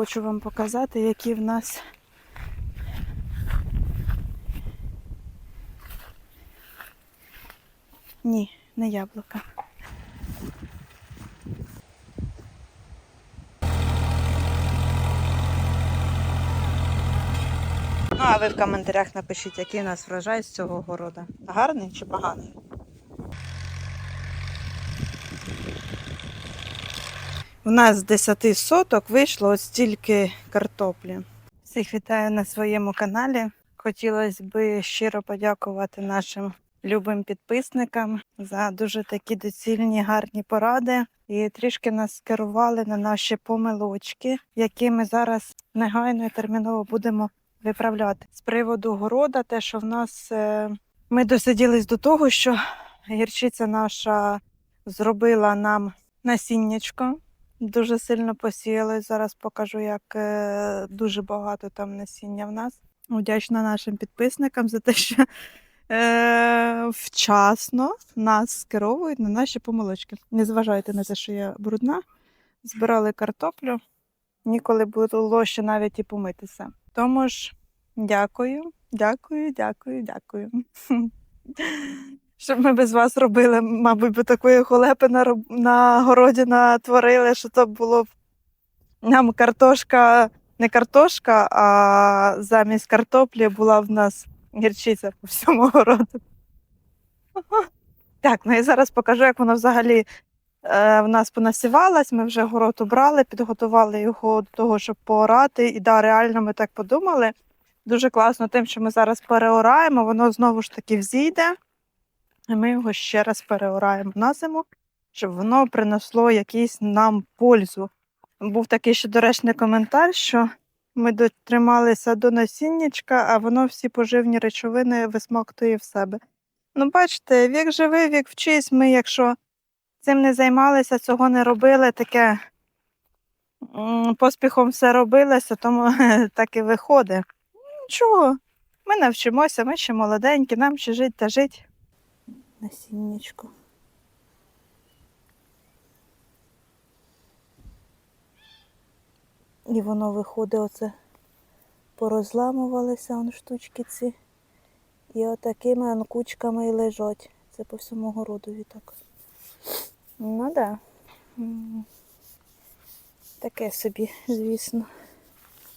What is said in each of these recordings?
Хочу вам показати, які в нас ні, не яблука. Ну, а ви в коментарях напишіть, який у нас врожай з цього города. Гарний чи поганий? У нас з 10 соток вийшло ось стільки картоплі. Всіх вітаю на своєму каналі. Хотілося б щиро подякувати нашим любим підписникам за дуже такі доцільні гарні поради. І трішки нас скерували на наші помилочки, які ми зараз негайно і терміново будемо виправляти. З приводу города, те, що в нас е, ми досиділись до того, що гірчиця наша зробила нам насіннячко. Дуже сильно посіяли. Зараз покажу, як е, дуже багато там насіння в нас. Вдячна нашим підписникам за те, що е, вчасно нас скеровують на наші помилочки. Не зважайте на те, що я брудна. Збирали картоплю. Ніколи було ще навіть і помитися. Тому ж дякую, дякую, дякую, дякую. Щоб ми без вас робили, мабуть, би такої холепи на, на городі натворили, що то було б нам картошка, не картошка, а замість картоплі була в нас гірчиця по всьому городу. Так, ну і зараз покажу, як воно взагалі е, в нас понасівалось. Ми вже город убрали, підготували його до того, щоб поорати. І да, реально ми так подумали. Дуже класно тим, що ми зараз переораємо, воно знову ж таки взійде. І ми його ще раз переораємо на зиму, щоб воно принесло якийсь нам пользу. Був такий ще доречний коментар, що ми дотрималися до насіннячка, а воно всі поживні речовини висмоктує в себе. Ну, бачите, вік живий, вік вчись. Ми, якщо цим не займалися, цього не робили, таке поспіхом все робилося, тому так і виходить. Нічого, ми навчимося, ми ще молоденькі, нам ще жить та жить. Насіннячко. І воно виходить оце порозламувалися он штучки ці. І отакими он кучками і лежать. Це по всьому городові так. Ну да. Таке собі, звісно.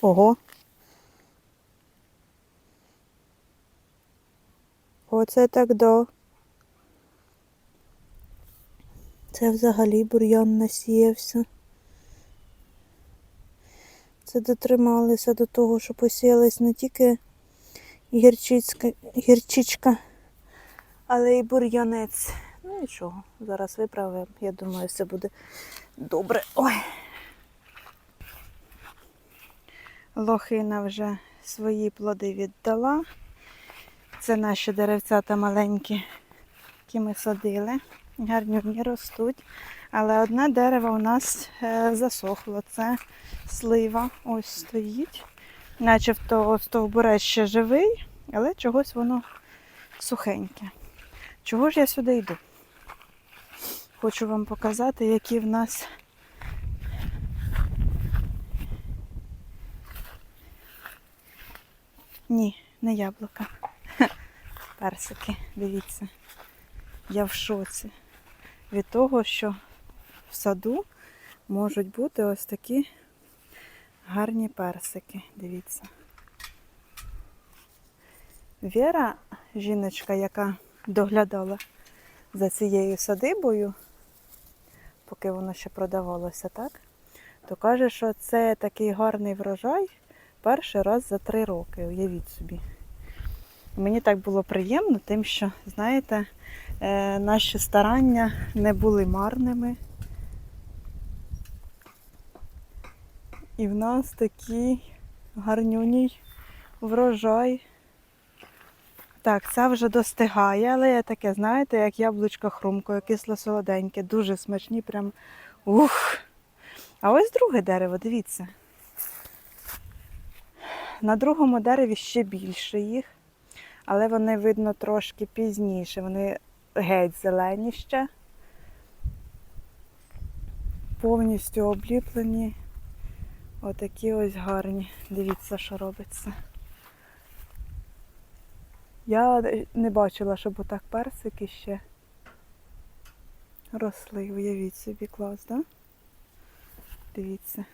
Ого. Оце так да. Це взагалі бур'ян насіявся. Це дотрималися до того, що посіялась не тільки гірчичка, але й бур'янець. Ну нічого, зараз виправимо. Я думаю, все буде добре. Ой. Лохина вже свої плоди віддала. Це наші деревцята маленькі, які ми садили. Гарні ростуть. Але одне дерево у нас е, засохло. Це слива. Ось стоїть. Начебто стовбурець ще живий, але чогось воно сухеньке. Чого ж я сюди йду? Хочу вам показати, які в нас ні, не яблука. Персики, дивіться. Я в шоці від того, що в саду можуть бути ось такі гарні персики. Дивіться. Віра, жіночка, яка доглядала за цією садибою, поки воно ще продавалося, так? То каже, що це такий гарний врожай перший раз за три роки. Уявіть собі. Мені так було приємно, тим, що, знаєте, наші старання не були марними. І в нас такий гарнюній врожай. Так, це вже достигає, але я таке, знаєте, як яблучко хрумкою, кисло-солоденьке, дуже смачні, прям ух. А ось друге дерево, дивіться. На другому дереві ще більше їх, але вони видно трошки пізніше. Вони геть зелені ще. Повністю обліплені Отакі ось гарні. Дивіться, що робиться. Я не бачила, щоб отак персики ще росли. Уявіть собі клас, так? Да? Дивіться.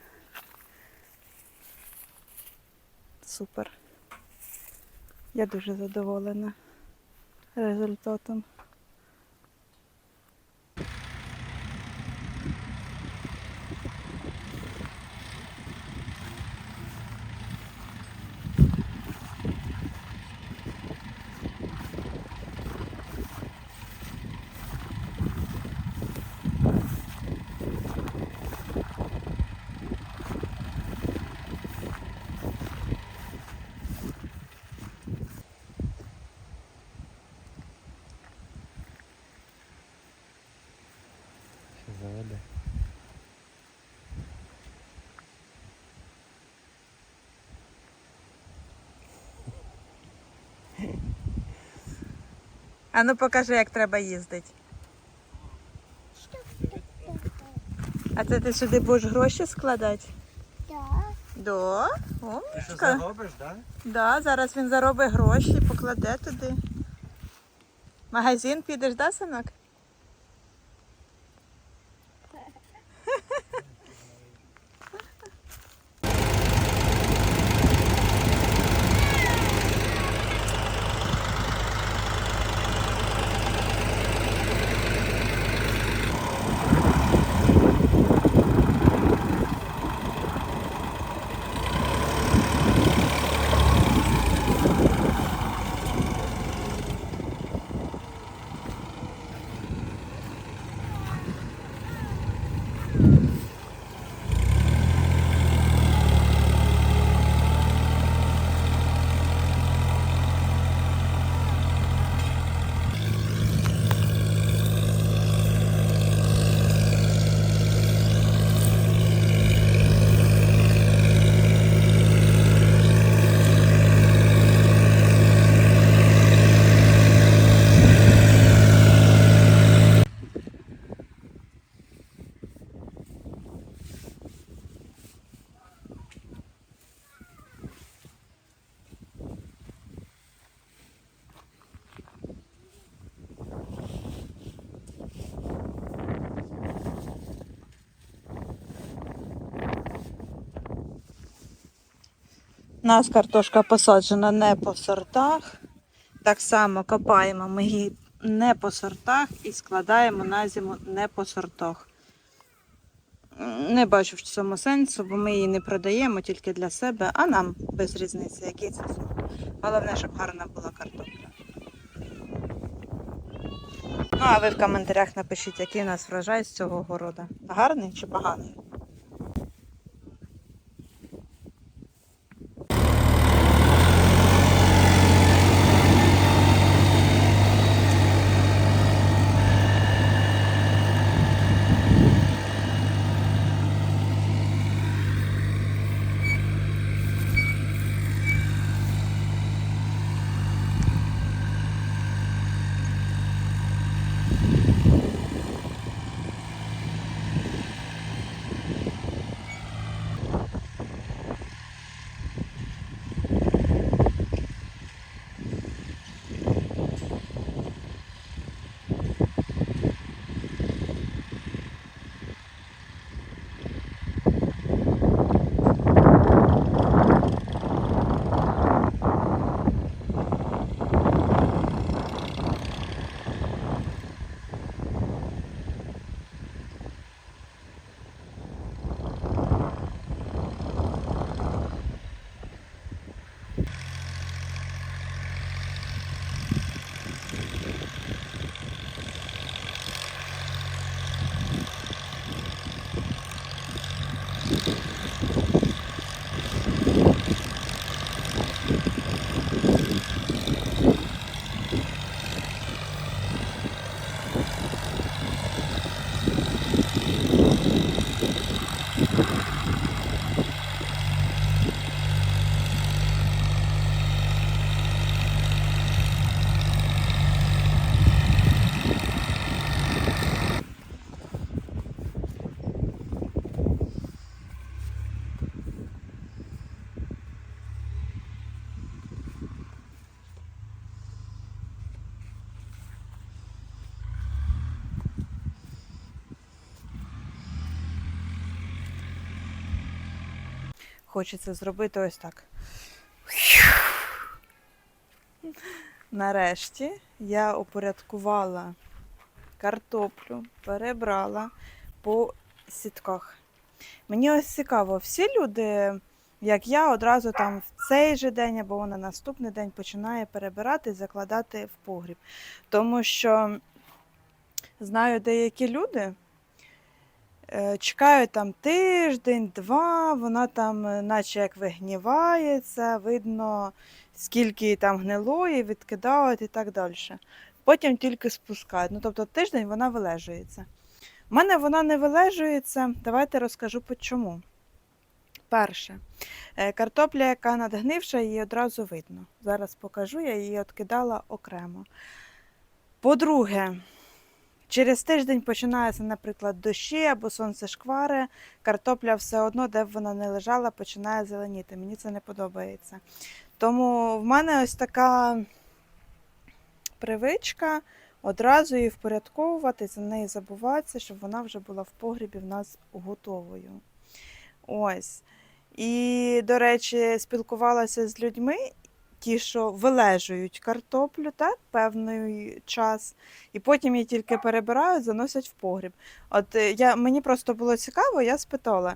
Супер. Я дуже задоволена результатом. Ще заведе. А ну покажи, як треба їздити. А це ти сюди будеш гроші складати? Да. Да. Ти що Умничка. заробиш, так? Да, зараз він заробить гроші, покладе туди. Магазин підеш, да, синок? У нас картошка посаджена не по сортах. Так само копаємо ми її не по сортах і складаємо на зиму не по сортах. Не бачу в цьому сенсу, бо ми її не продаємо тільки для себе, а нам без різниці, який це сорт. Головне, щоб гарна була картопля. Ну, а ви в коментарях напишіть, який у нас врожай з цього города. Гарний чи поганий? Хочеться зробити ось так. Нарешті я упорядкувала картоплю, перебрала по сітках. Мені ось цікаво, всі люди, як я, одразу там в цей же день або на наступний день починає перебирати і закладати в погріб. Тому що знаю деякі люди. Е, Чекають там тиждень, два, вона там, е, наче як вигнівається, видно, скільки там гнилої, відкидають і так далі. Потім тільки спускають. Ну, тобто тиждень вона вилежується. У мене вона не вилежується. Давайте розкажу по чому. Перше, е, картопля, яка надгнивша, її одразу видно. Зараз покажу, я її відкидала окремо. По-друге, через тиждень починається, наприклад, дощі або сонцешквари, картопля все одно, де б вона не лежала, починає зеленіти. Мені це не подобається. Тому в мене ось така привичка одразу її впорядковувати, за неї забуватися, щоб вона вже була в погрібі в нас готовою. Ось. І, до речі, спілкувалася з людьми, ті, що вилежують картоплю, так, певний час, і потім її тільки перебирають, заносять в погріб. От е, я, мені просто було цікаво, я спитала,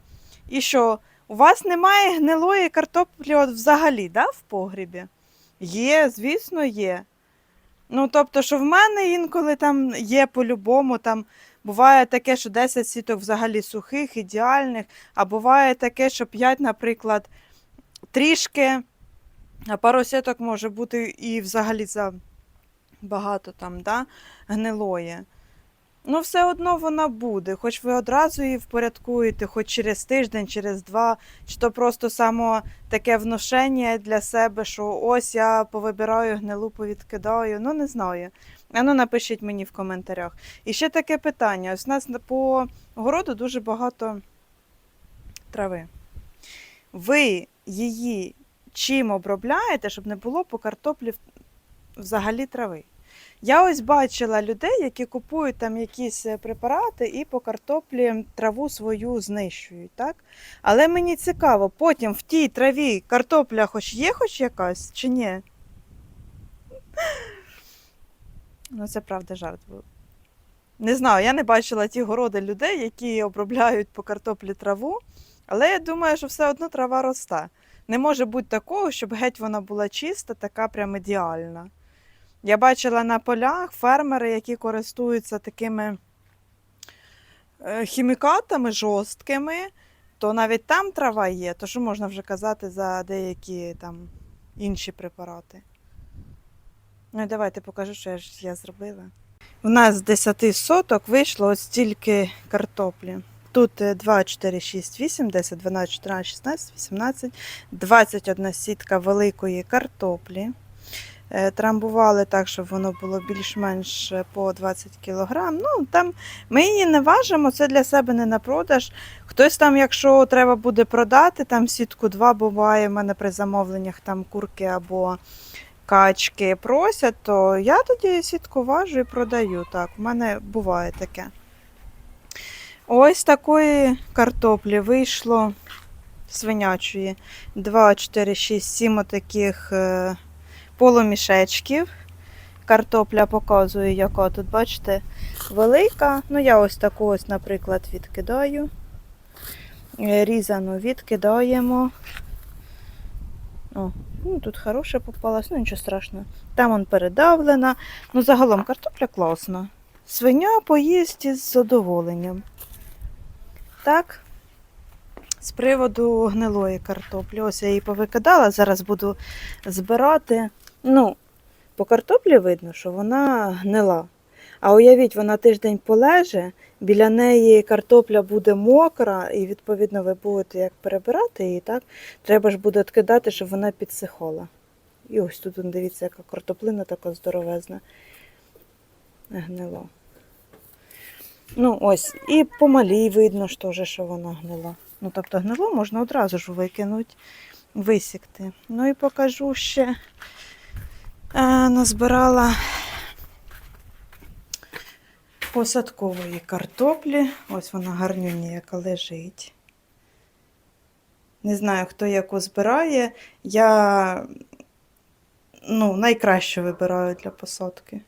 і що, у вас немає гнилої картоплі от взагалі, да, в погрібі? Є, звісно, є. Ну, тобто, що в мене інколи там є по-любому, там буває таке, що 10 сіток взагалі сухих, ідеальних, а буває таке, що 5, наприклад, трішки, а пару сіток може бути і взагалі за багато там, да, гнилої. Ну, все одно вона буде, хоч ви одразу її впорядкуєте, хоч через тиждень, через два, чи то просто само таке вношення для себе, що ось я повибираю гнилу, повідкидаю. Ну, не знаю. А ну напишіть мені в коментарях. І ще таке питання: ось у нас по городу дуже багато трави. Ви її чим обробляєте, щоб не було по картоплі взагалі трави? Я ось бачила людей, які купують там якісь е, препарати і по картоплі траву свою знищують, так? Але мені цікаво, потім в тій траві картопля хоч є хоч якась чи ні? Ну, це правда жарт був. Не знаю, я не бачила ті городи людей, які обробляють по картоплі траву, але я думаю, що все одно трава росте. Не може бути такого, щоб геть вона була чиста, така прям ідеальна. Я бачила на полях фермери, які користуються такими е, хімікатами жорсткими, то навіть там трава є, то що можна вже казати за деякі там інші препарати. Ну і давайте покажу, що я, я зробила. У нас з 10 соток вийшло ось стільки картоплі. Тут е, 2, 4, 6, 8, 10, 12, 14, 16, 18, 21 сітка великої картоплі. Е, Трамбували так, щоб воно було більш-менш е, по 20 кг. Ну, там ми її не важимо, це для себе не на продаж. Хтось там, якщо треба буде продати, там сітку 2 буває, в мене при замовленнях там курки або качки просять, то я тоді сітку важу і продаю. Так, в мене буває таке. Ось такої картоплі вийшло свинячої. 2, 4, 6, 7 отаких е, полумішечків. Картопля показую, яка тут, бачите, велика. Ну, я ось таку ось, наприклад, відкидаю. Е, Різану відкидаємо. О, ну, тут хороша попалась, ну нічого страшного. Там он передавлена. Ну, загалом картопля класна. Свиня поїсть із задоволенням. Так, з приводу гнилої картоплі. Ось я її повикидала, зараз буду збирати. Ну, по картоплі видно, що вона гнила. А уявіть, вона тиждень полеже, біля неї картопля буде мокра, і відповідно ви будете як перебирати її, так? Треба ж буде відкидати, щоб вона підсихала. І ось тут, дивіться, яка картоплина така здоровезна. Гнила. Ну, ось, і по малій видно ж теж, що вона гнила. Ну, тобто гнило можна одразу ж викинути, висікти. Ну і покажу ще. Е, назбирала посадкової картоплі. Ось вона гарнюня, яка лежить. Не знаю, хто яку збирає. Я ну, найкраще вибираю для посадки.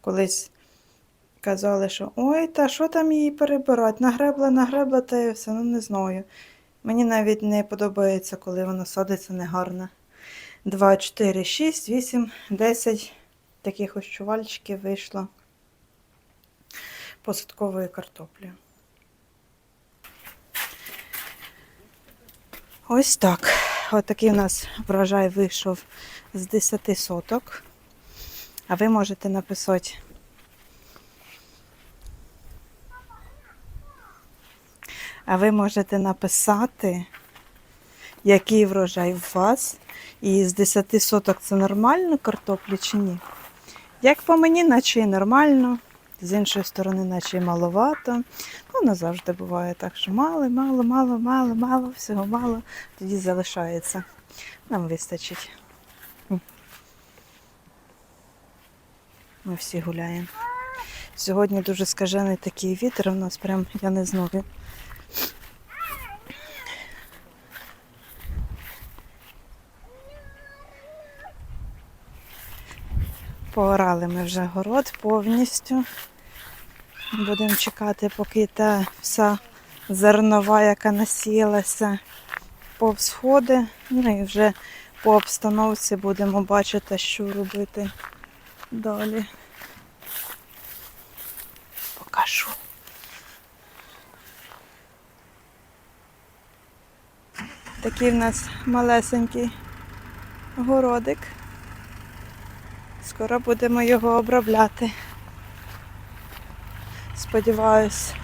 Колись казали, що ой, та що там її перебирати? Нагребла, нагребла, та і все. Ну, не знаю. Мені навіть не подобається, коли воно садиться негарно. 2, 4, 6, 8, 10 таких ось чувальчиків вийшло посадкової картоплі. Ось так. Ось такий у нас врожай вийшов з 10 соток. А ви можете написати. А ви можете написати, який врожай у вас, і з 10 соток це нормально картоплі чи ні? Як по мені, наче і нормально, з іншої сторони, наче і маловато. Ну, не завжди буває так, що мало, мало, мало, мало, мало, всього мало, тоді залишається. Нам вистачить. Ми всі гуляємо. Сьогодні дуже скажений такий вітер, у нас прям, я не знаю. Поорали ми вже город повністю. Будемо чекати, поки та вся зернова, яка насіялася, повсходи. Ну і вже по обстановці будемо бачити, що робити далі. Покажу. Такий в нас малесенький городик. Скоро будемо його обробляти. Сподіваюсь,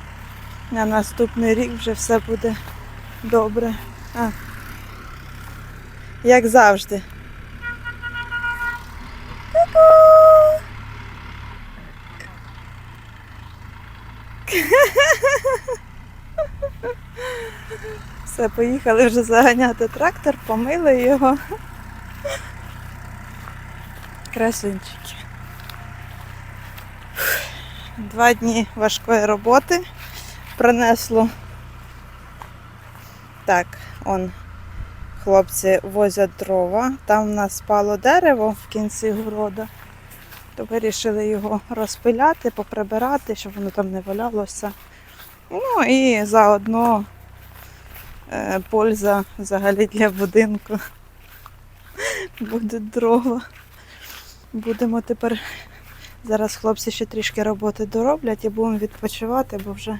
на наступний рік вже все буде добре. А. Як завжди. Все, поїхали вже заганяти трактор, помили його. Красунчики. Два дні важкої роботи принесло. Так, он хлопці возять дрова. Там в нас спало дерево в кінці города. То вирішили його розпиляти, поприбирати, щоб воно там не валялося. Ну і заодно е, польза взагалі для будинку. Будуть дрова. Будемо тепер. Зараз хлопці ще трішки роботи дороблять і будемо відпочивати, бо вже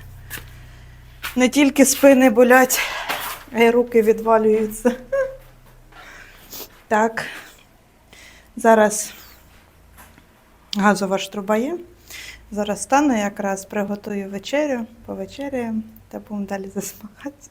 не тільки спини болять, а й руки відвалюються. Так. Зараз газова ж труба є. Зараз стану якраз приготую вечерю, повечеряємо та будемо далі засмагати.